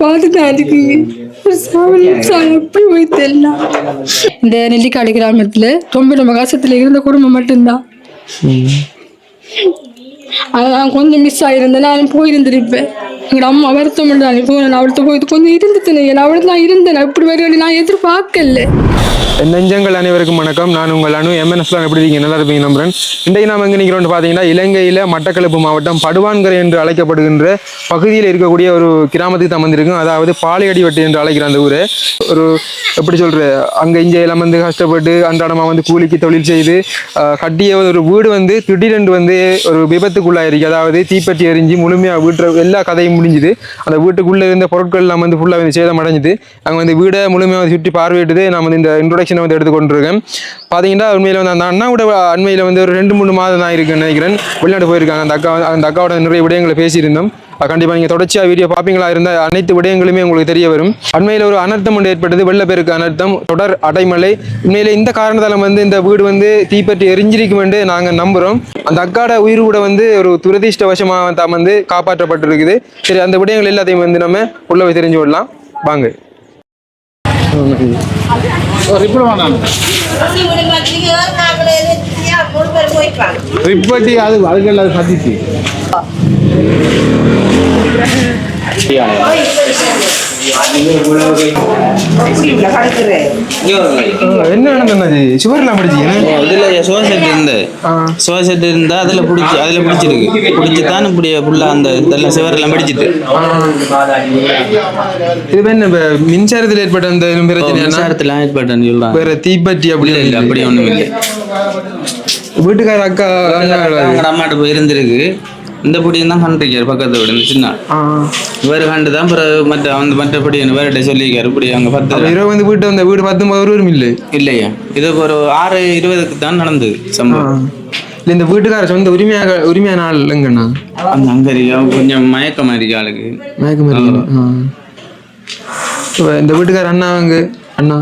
பார்த்துதான் இருக்கீங்க ஒரு சாவல் சாவல் எப்படி போய் தெரியல. இந்த நெல்லிக்காடு கிராமத்துல ரொம்ப நம்ம கஷ்டத்துல இருந்த குடும்பம் மட்டும்தான். அது நான் கொஞ்சம் மிஸ் ஆகிருந்தேன் நான் போயிருந்திருப்பேன். எங்கள் அம்மா வருத்தம் பண்ணாங்க நான் அவள்கிட்ட போய் கொஞ்சம் இருந்துட்டேன் அவளுக்கு நான் இருந்தேன். இப்படி வருவேன் நான் எதிர்பார்க்கல. நெஞ்சங்கள் அனைவருக்கும் வணக்கம். நான் உங்கள் அனு எம்என்எஸ்லாம் எப்படி இருக்கீங்க? நல்லா இருப்பீங்க நம்புறேன். இன்றைக்கு நாம் எங்கே நிற்கிறோம்னு பார்த்தீங்கன்னா இலங்கையில் மட்டக்களப்பு மாவட்டம் படுவான்கரை என்று அழைக்கப்படுகின்ற பகுதியில் இருக்கக்கூடிய ஒரு கிராமத்துக்கு தான் வந்திருக்கும். அதாவது பாலையடிவெட்டு என்று அழைக்கிற அந்த ஊர். ஒரு எப்படி சொல்கிற அங்கே இங்கே எல்லாம் வந்து கஷ்டப்பட்டு அன்றாடமாக வந்து கூலிக்கு தொழில் செய்து கட்டிய ஒரு வீடு வந்து திடீரென்று வந்து ஒரு விபத்துக்குள்ளாயிருக்கு. அதாவது தீப்பற்றி எரிஞ்சு முழுமையாக வீட்டில் எல்லா கதையும் முடிஞ்சுது. அந்த வீட்டுக்குள்ளே இருந்த பொருட்கள் நம்ம வந்து ஃபுல்லாக வந்து சேதம் அடைஞ்சுது. அங்கே வந்து வீடை முழுமையாக வந்து சுற்றி பார்வையிட்டு நான் வந்து இந்த இன்ட்ரொடக்ஷனை வந்து எடுத்துக்கொண்டிருக்கேன் பார்த்தீங்கன்னா உண்மையில் வந்து அந்த அண்ணாவோட அண்மையில் வந்து ஒரு ரெண்டு மூணு மாதம் தான் இருக்குன்னு நினைக்கிறேன். வெளிநாட்டு போயிருக்காங்க. அந்த அக்கா அந்த அக்காவோட நிறைய விடயங்களை பேசியிருந்தோம். கண்டிப்பாக நீங்கள் தொடர்ச்சியாக வீடியோ பார்ப்பீங்களா இருந்தால் அனைத்து விடயங்களுமே உங்களுக்கு தெரிய வரும். அண்மையில் ஒரு அனர்த்தம் ஒன்று ஏற்பட்டது. வெள்ளப்பெருக்கு அனர்த்தம் தொடர் அடைமலை. உண்மையிலே இந்த காரணத்தால் வந்து இந்த வீடு வந்து தீப்பற்றி எரிஞ்சிருக்கும் என்று நாங்கள் நம்புகிறோம் அந்த அக்காட உயிர் கூட வந்து ஒரு துரதிர்ஷ்டவசமாக தான் வந்து காப்பாற்றப்பட்டிருக்குது. சரி அந்த விடயங்கள் எல்லாத்தையும் வந்து நம்ம உள்ள போய் தெரிஞ்சு விடலாம் வாங்க. ரிப்பட்டி அது அதுகள் அது என்ன நடந்தது சுவர்லாம் படிச்சீங்க இதுல செட் இருந்து. செட் இருந்தா அதுல பிடிச்சி அதுல பிடிச்சிருக்கு. பிடிச்சி தான் இப்படி ஃபுல்லா அந்த இதெல்லாம் சிவரெல்லாம் பிடிச்சிட்டு. இது என்ன மின்சாரத்தில் ஏற்பட்ட அந்த பிரச்சனை மின்சாரத்துல சொல்றாங்க வேற தீப்பற்றி அப்படி இல்ல அப்படி ஒண்ணும் இல்லை வீட்டுக்கார அக்கா அம்மாட்ட போய் இருந்திருக்கு. இந்த பொடியும் தான் கண்டிருக்காரு பக்கத்து வீடு இந்த சின்ன ஆ. வேறு கண்டு தான் பிறகு மற்ற அந்த மற்றபடி வேறுகிட்ட சொல்லியிருக்காரு இப்படி அங்கே அப்ப பத்து இரவு வந்து வீட்டு வந்த வீடு பத்தொன்பது ஒருவரும் இல்லை இல்லையா இது ஒரு ஆறு இருபதுக்கு தான் நடந்தது சம்பவம் இல்ல இந்த வீட்டுக்கார சொந்த உரிமையாக உரிமையான ஆள் இல்லைங்கண்ணா அந்த அங்கே இருக்கா கொஞ்சம் மயக்கம் இருக்கு ஆளுக்கு மயக்கம் இந்த வீட்டுக்கார அண்ணா அங்க அண்ணா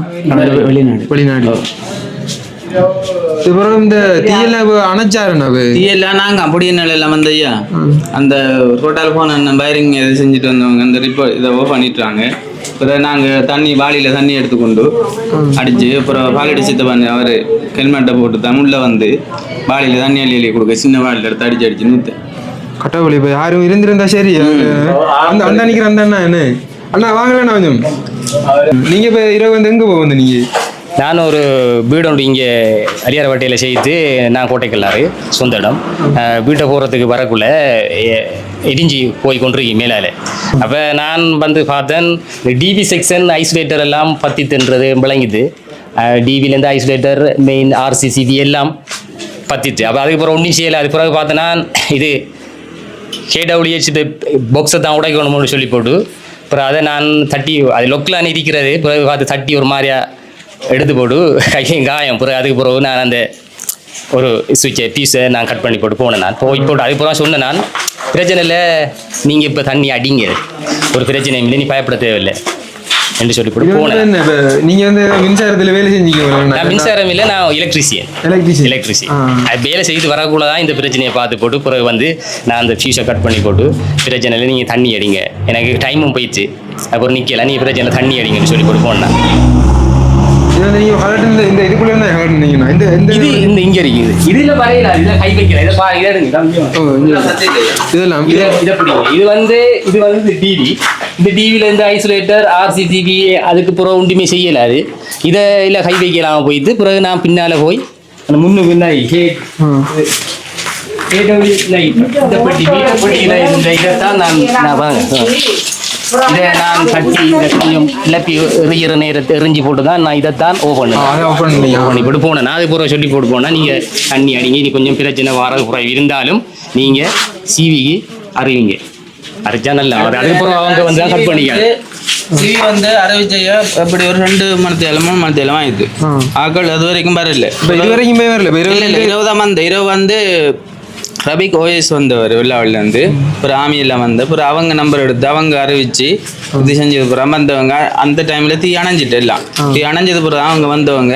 வெளிநாடு வெளிநாடு அப்புறம் இந்த தீயில அணைச்சாருண்ணா தீயெல்லாம் நாங்க அப்படியே நிலையில வந்த ஐயா அந்த ரோட்டால் போன வயரிங் எது செஞ்சுட்டு வந்தவங்க அந்த ரிப்போர்ட் இதை பண்ணிட்டாங்க. அப்புறம் நாங்க தண்ணி வாளியில தண்ணி எடுத்துக்கொண்டு அடிச்சு அப்புறம் பாலடி சித்தப்பான் அவர் ஹெல்மெட்டை போட்டு உள்ள வந்து வாளியில தண்ணி அள்ளி அள்ளி கொடுக்க சின்ன வாளியில எடுத்து அடிச்சு அடிச்சு நூத்து. கட்டவுளி இப்ப யாரும் இருந்திருந்தா சரி. அந்த அந்த நிக்கிற அந்த அண்ணா என்ன? அண்ணா வாங்கலண்ணா கொஞ்சம். நீங்க இப்ப இரவு வந்து எங்க போக வந்து நீங்க? நான் ஒரு வீடு ஒன்று இங்கே அரியாரவட்டையில் செய்து நான் கோட்டைக்கல்லாறு சொந்த இடம். வீட்டை போகிறதுக்கு வரக்குள்ள இடிஞ்சி இடிஞ்சு போய் கொண்டிருக்கேன் மேலால் அப்போ நான் வந்து பார்த்தேன் டிவி செக்ஷன் ஐசோலேட்டர் எல்லாம் பற்றி தின்றது விளங்குது. டிவிலேருந்து ஐசோலேட்டர் மெயின் ஆர்சிசிவி எல்லாம் பத்திட்டு அப்போ அதுக்கப்புறம் ஒன்றும் செய்யலை. அது பிறகு பார்த்தேன்னா இது கேடபிள்யூஹெச் பாக்ஸை தான் உடைக்கணும்னு சொல்லி போட்டு அப்புறம் அதை நான் தட்டி அது லொக்கிலான இருக்கிறது பிறகு பார்த்து தட்டி ஒரு மாதிரியாக எடுத்து போட்டு கையும் காயம் பிறகு அதுக்கு பிறகு நான் அந்த ஒரு சுவிட்சை பீஸை நான் கட் பண்ணி போட்டு போனேன் நான். போய் போட்டு அதுக்கப்புறம் சொன்னேன் நான் பிரச்சனை இல்லை நீங்கள் இப்போ தண்ணி அடிங்க. ஒரு பிரச்சனையும் இல்லை நீ பயப்பட தேவையில்லை என்று சொல்லி போட்டு போனேன். என்ன இப்ப நீங்க வந்து மின்சாரத்துல வேலை நான் செஞ்சீங்க மின்சாரம் இல்லை நான் எலக்ட்ரிசியன் எலக்ட்ரிஷியன் எலக்ட்ரிசி ஆ. அது வேலை செய்து வரக்குள்ள தான் இந்த பிரச்சனையை பார்த்து போட்டு பிறகு வந்து நான் அந்த ஃபியூஸை கட் பண்ணி போட்டு பிரச்சனை இல்லை நீங்கள் தண்ணி அடிங்க. எனக்கு டைமும் போயிடுச்சு. அப்புறம் நிற்கல நீ பிரச்சனை தண்ணி அடிங்கன்னு சொல்லி போட்டு போனேன் இது நீங்க கலட்டு இந்த இந்த இதுக்குள்ள இந்த இந்த இது இந்த இங்கே இருக்குது இதில் வரையில இதில் கை வைக்கல இதை பா இதை எடுங்க. இதெல்லாம் இதை இது பிடிங்க. இது வந்து இது வந்து டிவி இந்த டிவியில் இருந்து ஐசோலேட்டர் ஆர்சிசிபி அதுக்கு பிறகு ஒன்றுமே செய்யலை அது. இதை இல்லை கை வைக்கலாமல் போயிட்டு பிறகு நான் பின்னால் போய் அந்த முன்னு பின்னாடி கேட் வீட்டு இதைத்தான் நான் நான் வாங்க இதை நான் கட்டி இதை கொஞ்சம் இழப்பி எறிகிற நேரத்தை எரிஞ்சு போட்டு தான் நான் இதைத்தான் ஓ ஆ, பண்ணுவேன். ஓ பண்ணி போட்டு போனேன் நான் அது பூரா சொல்லி போட்டு போனால் நீங்கள் தண்ணி அடிங்க நீ கொஞ்சம் பிரச்சனை வரது குறை இருந்தாலும் நீங்கள் சிவிக்கு அறிவிங்க. அரைச்சா நல்லா அதுக்கப்புறம் அவங்க வந்து கட் பண்ணிக்காங்க டிவி வந்து அறிவிச்சையா அப்படி ஒரு ரெண்டு மணத்தேலம் மூணு மணத்தேலம் ஆயிடுது ஆ. ஆக்கள் அது வரைக்கும் வரல. இப்ப இது வரைக்கும் வரல? தான் வந்து இரவு வந்து ரபிக் ஓஎஸ் வந்தவர் வெள்ளாவளில இருந்து அப்புறம் ஆமியில் வந்து அப்புறம் அவங்க நம்பர் எடுத்து அவங்க அறிவிச்சு இது செஞ்சது அப்புறம் வந்தவங்க அந்த டைம்ல தீ அணைஞ்சிட்டு எல்லாம். தீ அணைஞ்சது பிறகு அவங்க வந்தவங்க.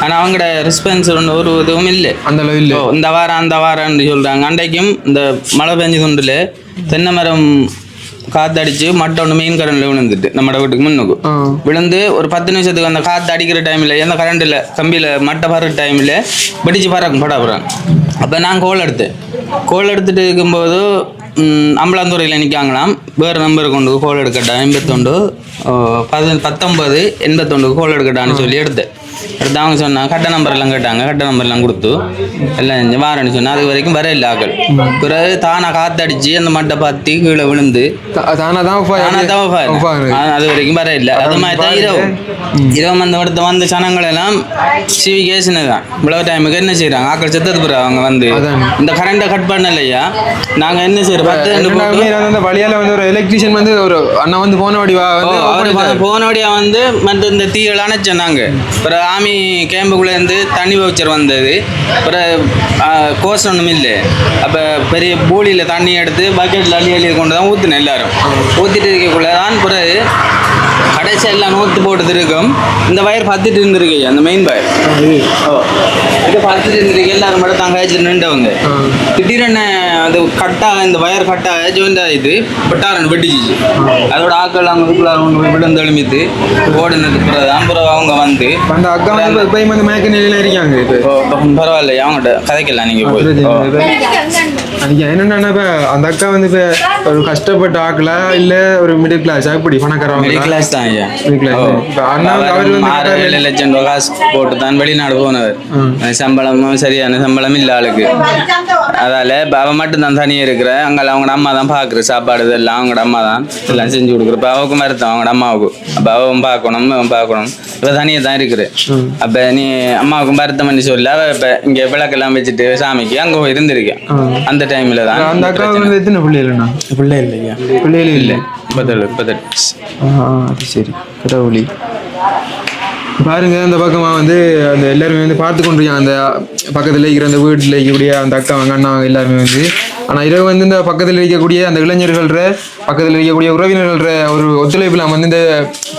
ஆனா அவங்களோட ரெஸ்பான்ஸ் ஒன்று ஒரு இதுவும் இல்லை. அந்த அளவு இல்லை. இந்த வாரம் அந்த வாரம்னு சொல்றாங்க. அன்றைக்கும் இந்த மழை பெஞ்சது உண்டுல தென்னை மரம் காத்தடிச்சு மட்டை ஒன்று மெயின் கரண்ட்ல விழுந்துட்டு நம்ம வீட்டுக்கு முன்னுக்கு. விழுந்து ஒரு பத்து நிமிஷத்துக்கு அந்த காத்து அடிக்கிற டைம்ல எந்த கரண்ட்ல கம்பியில மட்டை பறக்கிற டைம்ல வெடிச்சு பறக்கும் பட போறாங்க அப்ப நான் கோல் எடுத்தேன். கோல் எடுத்துட்டு இருக்கும்போது அம்பலாந்துறையில் நிற்காங்களாம் வேறு நம்பர் கொண்டு கோல் எடுக்கட்டா எண்பத்தொண்டு பதி பத்தொன்பது எண்பத்தொண்டுக்கு கோல் எடுக்கட்டான்னு சொல்லி எடுத்தேன். அடுத்து அவங்க சொன்னாங்க கட்ட நம்பர் எல்லாம் கேட்டாங்க கட்ட நம்பர் எல்லாம் கொடுத்து. எல்லாம் வாரேன்னு சொன்னா அது வரைக்கும் வர இல்லை ஆக்கள். பிறகு தானா காத்தடிச்சு அந்த மட்டை பாத்தி கீழே விழுந்து தா- தானா அது வரைக்கும் வர இல்லை. அது மாதிரி தான் இரவு. இரவு அந்த இடத்த வந்த சனங்கள் எல்லாம் சிவி கேஸ்னு தான். இவ்வளவு டைமுக்கு என்ன செய்றாங்க? ஆக்கள் செத்தது பிறகு அவங்க வந்து. இந்த கரண்ட்டை கட் பண்ணலையா? நாங்க என்ன செய்யறோம் பத்து அந்த வழியால வந்து ஒரு எலக்ட்ரீஷியன் வந்து ஒரு அண்ணா வந்து போன வடிவா ஓ, வந்து அவரு ப- போனபடியா வந்து மற்ற இந்த தீயெல்லாம் அணைச்சோன்னாங்க அப்புறம் ஆமி கேம்புக்குள்ளேருந்து தண்ணி வவுச்சர் வந்தது. அப்புறம் கோஸ் ஒன்றும் இல்லை. அப்போ பெரிய பூலியில் தண்ணி எடுத்து பக்கெட்டில் அள்ளி அள்ளி கொண்டு தான் ஊற்றினேன் எல்லாரும். ஊற்றிட்டு இருக்கக்குள்ளே தான் பிறகு கடைசி எல்லாம் நூற்று போட்டு இருக்கும் இந்த வயர் பத்துட்டு இருந்திருக்கு அந்த மெயின் வயர் ஓ. இது பத்துட்டு இருந்திருக்கு எல்லாரும் மட்டும் தாங்க வச்சுட்டு நின்றவங்க. திடீரென அது கட்டாக இந்த வயர் கட்டாக ஜோயின் ஆகிட்டு பட்டாரன் வெட்டிச்சு அதோட ஆக்கள் அவங்க இதுக்குள்ளார கொண்டு போய் விழுந்து எழுமித்து பிறகு தான் பிறகு அவங்க வந்து அந்த அக்கா வந்து இப்ப இப்பயும் வந்து மயக்க நிலையில இருக்காங்க பரவாயில்ல அவங்ககிட்ட கதைக்கலாம் நீங்க போய். என்னன்னா இப்ப அந்த அக்கா வந்து இப்ப ஒரு கஷ்டப்பட்ட ஆக்கலா இல்ல ஒரு மிடில் கிளாஸ் அப்படி மிடில் பணக்காரவங்க கிளாஸ் தான் ஐயா ஆறு ஏழு லட்சம் ரூபா காசு போட்டு தான் வெளிநாடு போனவர். சம்பளமும் சரியான சம்பளம் இல்ல ஆளுக்கு. அதால இப்ப அவ மட்டும் தான் தனியாக இருக்கிற அங்கே அவங்களோட அம்மா தான் பார்க்குற சாப்பாடு இதெல்லாம் அவங்களோட அம்மா தான் எல்லாம் செஞ்சு கொடுக்குற. இப்போ அவவுக்கு மருத்துவம் அவங்களோட அம்மாவுக்கு அப்போ அவன் பார்க்கணும் அவன் பார்க்கணும் இப்போ தனியாக தான் இருக்கிற. அப்போ நீ அம்மாவுக்கு மருத்துவம் பண்ணி சொல்லி அவ இப்போ இங்கே விளக்கெல்லாம் வச்சுட்டு சாமிக்கு அங்கே இருந்திருக்கேன். அந்த டைமில் தான் அந்த அக்காவுக்கு வந்து எத்தனை பிள்ளைகள்ண்ணா பிள்ளை இல்லையா பிள்ளைகளே இல்லை முப்பத்தேழு முப்பத்தெட்டு. சரி கடவுளி பாருங்க அந்த பக்கமாக வந்து அந்த எல்லாருமே வந்து பார்த்து கொண்டிருக்காங்க. அந்த பக்கத்துல இருக்கிற அந்த வீட்டில் இருக்கக்கூடிய அந்த அக்கா அவங்க அண்ணா எல்லாருமே வந்து ஆனா இரவு வந்து இந்த பக்கத்துல இருக்கக்கூடிய அந்த இளைஞர்கள்ற பக்கத்துல இருக்கக்கூடிய உறவினர்கள்ற ஒரு ஒத்துழைப்புல வந்து இந்த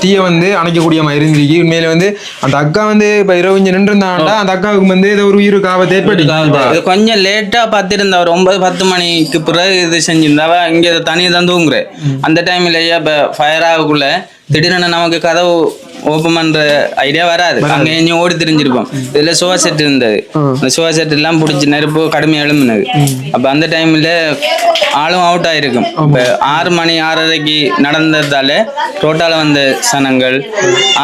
தீயை வந்து அணைக்கக்கூடிய மாதிரி இருந்திருக்கு. உண்மையில வந்து அந்த அக்கா வந்து இப்ப இரவு இங்க நின்று இருந்தாண்டா அந்த அக்காவுக்கு வந்து ஏதோ ஒரு உயிருக்கு ஆபத்து ஏற்பட்டு இது கொஞ்சம் லேட்டா பார்த்திருந்தா ஒரு ஒன்பது பத்து மணிக்கு பிறகு இது செஞ்சிருந்தாவ இங்க தனியாக தான் தூங்குறேன் அந்த டைம்லயே இப்போ ஃபயர் ஆகக்குள்ள திடீர்னு நமக்கு கதவு ஓப்பன் பண்ற ஐடியா வராது. அங்க எங்கேயும் ஓடி தெரிஞ்சிருப்போம். இதுல சோவா செட் இருந்தது. அந்த சோவா செட் எல்லாம் பிடிச்சி நெருப்பு கடுமையா எழும்புனது. அப்ப அந்த டைம்ல ஆளும் அவுட் ஆயிருக்கும். இப்ப ஆறு மணி ஆறரைக்கு நடந்ததால டோட்டால வந்த சனங்கள்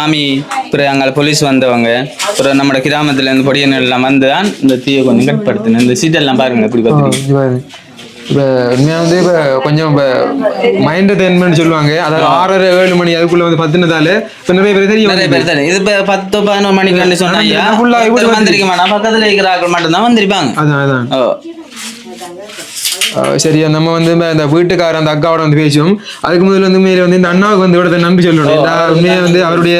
ஆமி அப்புறம் அங்கே போலீஸ் வந்தவங்க அப்புறம் நம்ம கிராமத்துல இருந்து பொடியர்கள் எல்லாம் வந்து தான் இந்த தீயை கொஞ்சம் கட்படுத்தினேன் இந்த சீட்டெல்லாம் பாருங்க எப்படி பார்த்துருக்கீங்க இப்போ உண்மையா வந்து இப்போ கொஞ்சம் இப்போ மைண்ட் டென்மெண்ட் சொல்லுவாங்க. அதாவது ஆறரை ஏழு மணி அதுக்குள்ள வந்து பத்துனதால இப்போ நிறைய பேர் தெரியும் நிறைய பேர் தெரியும் இது இப்போ பத்து பதினோரு மணிக்கு சொன்னா ஐயா full ஆ இவ்வளவு ஒருத்தர் வந்திருக்க மாட்டான். பக்கத்துல இருக்கிற ஆட்கள் மட்டும்தான் வந்திருப்பாங்க. அதான் அதான். ஓ. அஹ் சரி நம்ம வந்து இந்த- வீட்டுக்கார அந்த அக்காவோட வந்து பேசுவோம். அதுக்கு முதல்ல வந்து உண்மையில வந்து இந்த அண்ணாவுக்கு வந்து இவ்வளவு நன்றி சொல்லணும். இந்த உண்மையை வந்து அவருடைய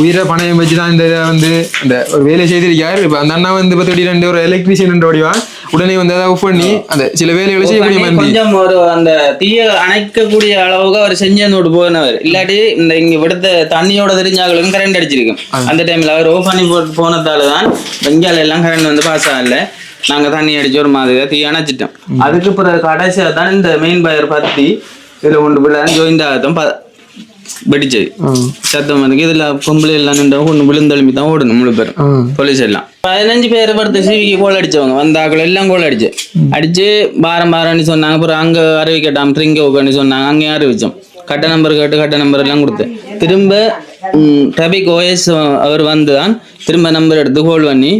உயிரை பணயம் வச்சு தான் இந்த இதை வந்து அந்த ஒரு வேலையை செய்திருக்காரு. இப்போ அந்த அண்ணா வந்து இப்போ திடீரென்று ஒரு எலக்ட்ரிஷியன் வடிவா உடனே வந்து அதை ஆஃப் பண்ணி அந்த சில வேலைகளை செய்யக்கூடிய மாதிரி கொஞ்சம் ஒரு அந்த தீய அணைக்கக்கூடிய அளவுக்கு அவர் செஞ்சு போனவர் இல்லாட்டி இந்த இங்க விடுத்த தண்ணியோட தெரிஞ்சாங்களுக்கும் கரண்ட் அடிச்சிருக்கும். அந்த டைம்ல அவர் ஓஃப் பண்ணி போட்டு போனதால தான் பெங்கால எல்லாம் கரண்ட் வந்து பாஸ் ஆகல. நாங்க தண்ணி அடிச்சு ஒரு மாதிரி தீ அணைச்சிட்டோம். அதுக்கு பிறகு கடைசியா தான் இந்த மெயின் பயர் பத்தி இதுல கொண்டு போய் ஜாயிண்ட் ஆகத்தான் வெடிச்சது சத்தம் வந்து இதுல பொம்பளை எல்லாம் நின்று கொண்டு விழுந்தெழும்பி தான் ஓடணும் முழு பேரும். போலீஸ் எல்லாம். பதினஞ்சு பேர் படுத்த சிவிக்கு கோல் அடிச்சவங்க. வந்தாக்கள் எல்லாம் கோல் அடிச்சு. அடிச்சு பாரம் பாரம்னு சொன்னாங்க. அப்புறம் அங்க அறிவிக்கட்டாம். ட்ரிங்க உட்காந்து சொன்னாங்க. அங்கேயும் அறிவிச்சோம். கட்ட நம்பர் கேட்டு கட்ட நம்பர் எல்லாம் கொடுத்து. திரும்ப டபிக் ஓஎஸ் அவர் வந்து தான் திரும்ப நம்பர் எடுத்து கோல் பண்ணி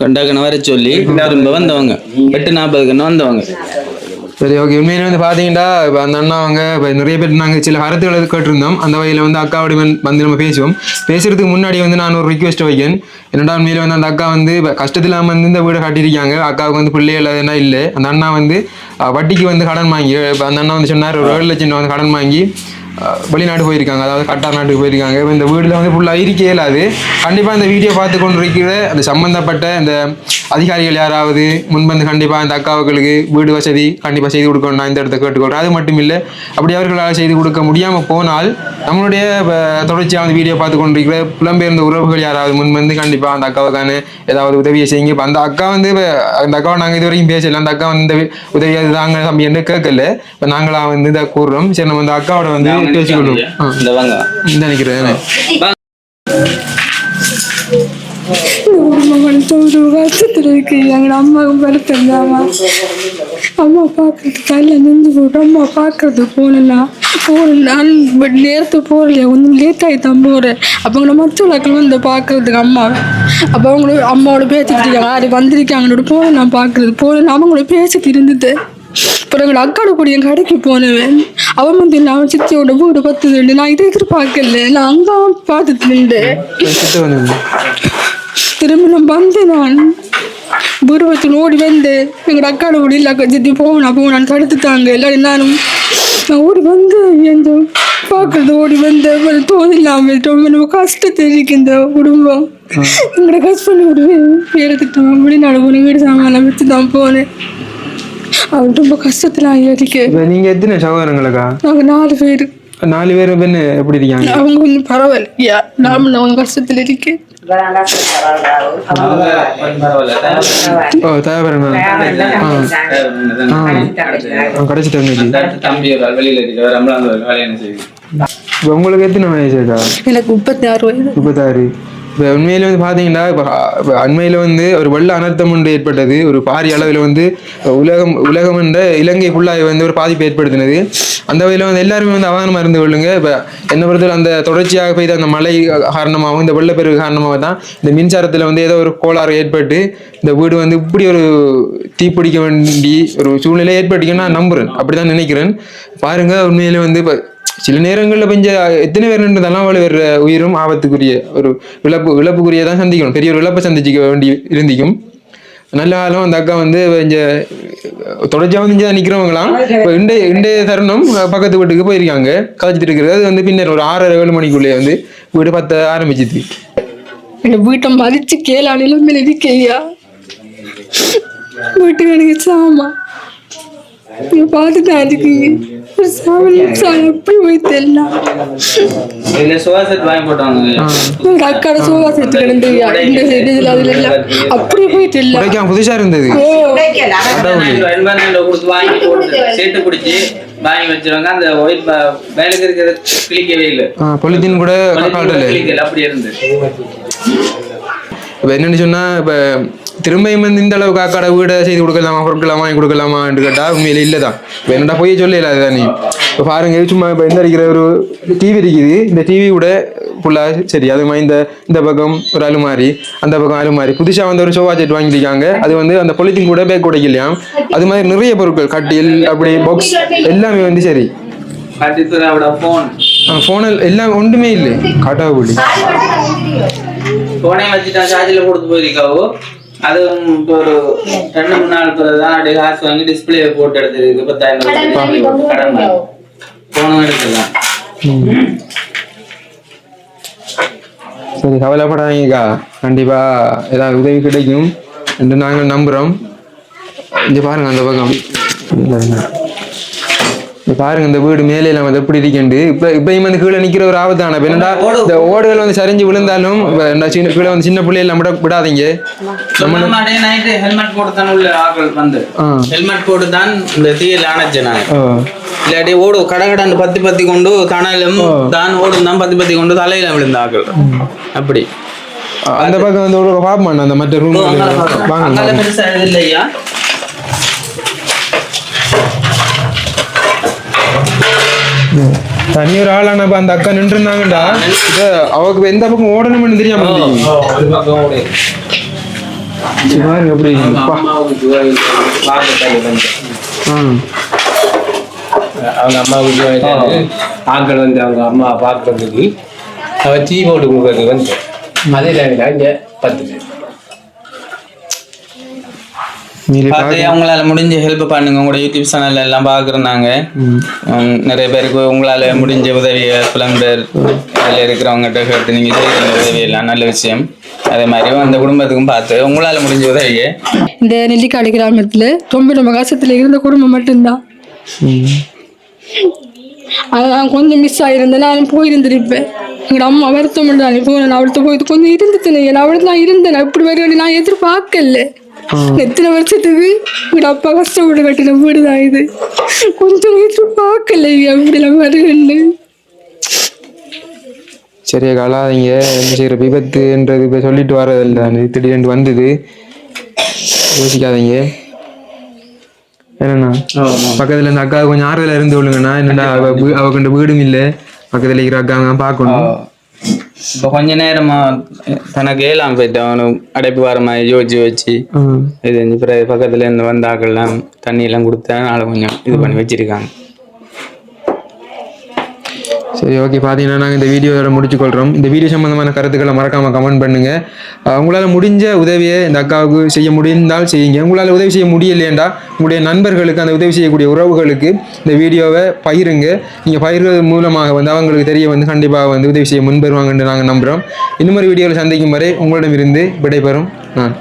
கண்டக்கனை வர சொல்லி திரும்ப வந்தவங்க. எட்டு நாற்பதுக்குன்னு வந்தவங்க. சரி ஓகே உண்மையில வந்து பாத்தீங்கன்னா இப்போ அந்த அண்ணா அவங்க இப்போ நிறைய பேர் நாங்கள் சில கருத்துக்களை கேட்டிருந்தோம். அந்த வகையில் வந்து அக்காவோட வந்து நம்ம பேசுவோம். பேசுறதுக்கு முன்னாடி வந்து நான் ஒரு ரிக்வெஸ்ட் வைக்கேன் என்னடா உண்மையில வந்து அந்த அக்கா வந்து இப்போ கஷ்டத்தில் வந்து இந்த வீடை கட்டியிருக்காங்க. அக்காவுக்கு வந்து பிள்ளைகள் அதெல்லாம் இல்லை. அந்த அண்ணா வந்து வட்டிக்கு வந்து கடன் வாங்கி இப்போ அந்த அண்ணா வந்து சொன்னார் ஒரு ஏழு லட்சம் வந்து கடன் வாங்கி வெளிநாட்டு வெளிநாடு போயிருக்காங்க அதாவது கட்டார் நாட்டுக்கு போயிருக்காங்க. இப்போ இந்த வீடில் வந்து ஃபுல்லாக இருக்க இயலாது கண்டிப்பாக இந்த வீடியோ பார்த்து கொண்டிருக்கிற அந்த சம்மந்தப்பட்ட இந்த அதிகாரிகள் யாராவது முன்பந்து கண்டிப்பாக இந்த அக்காவுகளுக்கு வீடு வசதி கண்டிப்பாக செய்து கொடுக்கணும் நான் இந்த இடத்த கேட்டுக்கொள்கிறேன் அது மட்டும் இல்லை அப்படி அவர்களால் செய்து கொடுக்க முடியாமல் போனால் நம்மளுடைய தொடர்ச்சியாக அந்த வீடியோ பார்த்து கொண்டிருக்கிற புலம்பெயர்ந்த உறவுகள் யாராவது முன்பந்து கண்டிப்பாக அந்த அக்காவுக்கான ஏதாவது உதவியை செய்யுங்க. இப்போ அந்த அக்கா வந்து அந்த அக்காவை நாங்கள் இது வரைக்கும் பேசல. அந்த அக்கா வந்து உதவியாக தாங்க தம்பி என்று கேட்கல. இப்போ நாங்களாக வந்து இதை கூறுறோம். சரி நம்ம அந்த அக்காவோட வந்து பேசிக்கொள்வோம் ஆ. இந்த வாங்க. இந்த நினைக்கிறேன் இருக்கு எங்கள் அம்மாவுக்கு அம்மா பார்க்கறது கையில் நின்று போட்டு அம்மா பார்க்கறது நான் பட் நேரத்து போகலையா கொஞ்சம் லேட் ஆகி தான் போகிறேன் அப்போ அங்கே மற்றவர்கள் வந்து பார்க்கறதுக்கு அம்மா அப்போ அவங்களோட அம்மாவோட பேசிட்டு இருக்காங்க யாரு வந்திருக்காங்களோட போனேன் நான் பார்க்கறது போனேன் அவங்களோட பேசிட்டு இருந்தது. எங்கள் அக்காட கூட என் கடைக்கு போனவன். அவன் வந்து நான் சித்தியோட வீடு பத்து நான் இதை எதிர்பார்க்கல. நான் அங்கே பார்த்துட்டு நின்றேன் திரும்ப நான் வந்து நான் பூர்வத்தில் ஓடி வந்து எங்கள் அக்காட ஓடி இல்லை அக்கா சித்தி போவேன் அப்போ நான் தடுத்துட்டாங்க. எல்லாரும் நானும் நான் ஓடி வந்து எந்த பார்க்கறது ஓடி வந்து ஒரு தோதில்லாமல் ரொம்ப நம்ம கஷ்டத்தை இருக்கு இந்த குடும்பம் எங்களோட ஹஸ்பண்ட் ஒரு எடுத்துட்டோம் வெளிநாடு போன வீடு சாமான் வச்சு தான் போனேன். அவர் ரொம்ப கஷ்டத்தில் இப்போ நீங்கள் எத்தனை சகோதரங்களுக்கா? நாங்கள் நாலு பேர். நாலு பேர் பெண்ணு எப்படி இருக்காங்க? அவங்க கொஞ்சம் பரவாயில்லையா? நாம அவங்க கஷ்டத்தில் ஓ தேவையான தம்பி வெளியில இருக்கு. உங்களுக்கு எத்தனை வயசுக்கா எனக்கு முப்பத்தி ஆறு வயது. முப்பத்தாறு. இப்போ உண்மையில வந்து பார்த்தீங்கன்னா இப்போ அண்மையில் வந்து ஒரு வெள்ள அனர்த்தம் ஒன்று ஏற்பட்டது. ஒரு பாரிய அளவில் வந்து உலகம் உலகம் என்ற இலங்கை ஃபுல்லாக வந்து ஒரு பாதிப்பு ஏற்படுத்தினது. அந்த வகையில் வந்து எல்லாருமே வந்து அவதானமாக இருந்து கொள்ளுங்க. இப்போ என்ன பொறுத்தவரை அந்த தொடர்ச்சியாக பெய்த அந்த மழை காரணமாகவும் இந்த வெள்ளப்பெருக்கு காரணமாக தான் இந்த மின்சாரத்தில் வந்து ஏதோ ஒரு கோளாறு ஏற்பட்டு இந்த வீடு வந்து இப்படி ஒரு தீப்பிடிக்க வேண்டி ஒரு சூழ்நிலை ஏற்பட்டுச்சுன்னு நான் நம்புகிறேன் அப்படி தான் நினைக்கிறேன். பாருங்கள் உண்மையிலே வந்து இப்போ சில நேரங்களில் பெஞ்ச எத்தனை பேர் நின்றதெல்லாம் அவள் வர்ற உயிரும் ஆபத்துக்குரிய ஒரு இழப்பு இழப்புக்குரிய தான் சந்திக்கணும். பெரிய ஒரு இழப்பை சந்திச்சிக்க வேண்டி இருந்திக்கும். நல்ல காலம் அந்த அக்கா வந்து இங்க தொடர்ச்சியாக வந்து இங்கே நிற்கிறவங்களாம் இப்போ இண்டே இன்றைய தருணம் பக்கத்து வீட்டுக்கு போயிருக்காங்க. கதைச்சிட்டு இருக்கிறது. அது வந்து பின்னர் ஒரு ஆறரை ஏழு மணிக்குள்ளே வந்து வீடு பத்த ஆரம்பிச்சிது. என்னை வீட்டை மதிச்சு கேளா நிலைமையில இருக்கையா வீட்டுக்கு எனக்கு சாமா. பார்த்து தான் இருக்கீங்க புதுசாக இருந்தது. வாங்கி வச்சிருவாங்க. அந்த ஒயிட் வேலைக்கு இருக்கிறது கிளிக்கவே இல்லை. பொலித்தீன் கூட அப்படி இருந்து இப்போ என்னன்னு சொன்னா இப்போ திரும்பியும் வந்து இந்த அளவுக்கு அக்காட வீடை செய்து கொடுக்கலாமா பொருட்களாமா வாங்கி கொடுக்கலாமான்னு கேட்டால் உண்மையில இல்லை தான் இப்போ என்னடா போய் சொல்லல அதுதான் நீ இப்போ பாருங்க சும்மா இப்போ இந்த இருக்கிற ஒரு டிவி இருக்குது இந்த டிவி கூட ஃபுல்லாக சரி அது மாதிரி இந்த இந்த பக்கம் ஒரு அலுமாரி அந்த பக்கம் அலுமாரி புதுசாக வந்து ஒரு சோஃபா செட் வாங்கியிருக்காங்க அது வந்து அந்த பொலித்தீன் கூட பேக் உடைக்கலையாம் அது மாதிரி நிறைய பொருட்கள் கட்டில் அப்படி பாக்ஸ் எல்லாமே வந்து சரி ஃபோனில் எல்லாம் ஒன்றுமே இல்லை காட்டாகுடி போனே வச்சுட்டா சார்ஜில் கொடுத்து போயிருக்காவோ இப்போ ஒரு ரெண்டு மூணு நாள் பிறகு தான் அப்படியே காசு வாங்கி டிஸ்பிளே போட்டு எடுத்துருக்கு. பத்தாயிரம் கடன் போனும் எடுக்கலாம் சரி கவலைப்படாதீங்கக்கா. கண்டிப்பா ஏதாவது உதவி கிடைக்கும் என்று நாங்கள் நம்புறோம். இங்க பாருங்க அந்த பக்கம். இங்க பாருங்க இந்த வீடு மேலே இல்லாம எப்படி இருக்கேன் இப்ப இப்பயும் வந்து கீழே நிக்கிற ஒரு ஆபத்தான என்னடா இந்த ஓடுகள் வந்து சரிஞ்சு விழுந்தாலும் சின்ன கீழே வந்து சின்ன பிள்ளைகள் விட விடாதீங்க. நம்ம ஹெல்மெட் போட்டு தான் உள்ள ஆக்கள் வந்து. ஹெல்மெட் போட்டு தான் இந்த தீயில் அணைச்சேன் நான். இல்லாட்டி ஓடு கடகடன்னு பத்தி பத்தி கொண்டு கனலும் தான் ஓடும் தான் பத்தி பத்தி கொண்டு தலையில விழுந்த ஆக்கள் அப்படி. அந்த பக்கம் வந்து ஒரு பாப்பமான் அந்த மற்ற ரூம் வாங்க. பெருசா இல்லையா? தனி ஒரு ஆளான அந்த அக்கா நின்று இருந்தாங்கடா இப்ப அவக்கு எந்த பக்கம் ஓடணும்னு தெரியாம பாருங்க எப்படி இருக்கு. அப்பா. அம்மாவுக்கு வாக்கு வந்து ஆ. அவங்க அம்மாவுக்கு. ஆட்கள் வந்து அவங்க அம்மா பார்க்கறதுக்கு. அவ டீ போட்டு கொடுக்கறதுக்கு வந்து. டைம்ல இங்க பத்து பேர் பார்த்து அவங்களால முடிஞ்ச ஹெல்ப் பண்ணுங்க. உங்களோட யூடியூப் சேனல் எல்லாம் பாக்குறாங்க நிறைய பேருக்கு உங்களால முடிஞ்ச உதவி புலம்பெயர் அதில் இருக்கிறவங்ககிட்ட கேட்டு நீங்க செய்யற உதவி எல்லாம் நல்ல விஷயம். அதே மாதிரி அந்த குடும்பத்துக்கும் பார்த்து உங்களால முடிஞ்ச உதவியை. இந்த நெல்லிக்காடு கிராமத்தில் ரொம்ப ரொம்ப கஷ்டத்தில் இருந்த குடும்பம் மட்டும்தான். அது நான் கொஞ்சம் மிஸ் ஆகிருந்தேன் நான் போயிருந்திருப்பேன். எங்கள் அம்மா வருத்தம் பண்ணாங்க போனேன். அவள்கிட்ட போய் கொஞ்சம் இருந்துட்டேன். நான் அவளுக்கு நான் இருந்தேன் இப்படி வருவேன் நான் எதிர்பார்க்கல. எத்தனை வருஷத்துக்கு எங்கள் அப்பா கஷ்டப்பட்டு கட்டின வீடு தான் இது. கொஞ்சம் எதிர்பார்க்கல அப்படிலாம் வருவேன்னு சரியா கலாதீங்க என்ன செய்யற விபத்துன்றது இப்போ சொல்லிட்டு வரதில்ல திடீர்னு வந்தது. யோசிக்காதீங்க. என்னண்ணா? பக்கத்துல இந்த அக்கா கொஞ்சம் ஆறுதல இருந்து விழுங்கண்ணா என்னடா அவ வீ- அவ கொண்ட வீடும் இல்லை. பக்கத்துல இருக்கிற அக்கா பார்க்கணும். இப்போ கொஞ்ச நேரமா தனக்கு ஏலாம் போயிட்டு அவனு அடைப்பு வர மாதிரி யோசிச்சு வச்சு. இது பிறகு பக்கத்துல இருந்து வந்த ஆக்கள்லாம் தண்ணி எல்லாம் கொடுத்தா நாளை கொஞ்சம் இது பண்ணி வச்சிருக்காங்க சரி ஓகே பார்த்தீங்கன்னா நாங்கள் இந்த வீடியோவோட முடிச்சுக்கொள்கிறோம் இந்த வீடியோ சம்மந்தமான கருத்துக்களை மறக்காமல் கமெண்ட் பண்ணுங்கள் உங்களால் முடிஞ்ச உதவியை இந்த அக்காவுக்கு செய்ய முடிந்தால் செய்யுங்க. உங்களால் உதவி செய்ய முடியலையேண்டா உங்களுடைய நண்பர்களுக்கு அந்த உதவி செய்யக்கூடிய உறவுகளுக்கு இந்த வீடியோவை பகிருங்க. நீங்கள் பகிர்வது மூலமாக வந்து அவங்களுக்கு தெரிய வந்து கண்டிப்பாக வந்து உதவி செய்ய முன்வருவாங்கன்னு நாங்கள் நம்புகிறோம் இந்த மாதிரி வீடியோவில் சந்திக்கும் வரை உங்களிடமிருந்து விடைபெறும். நான்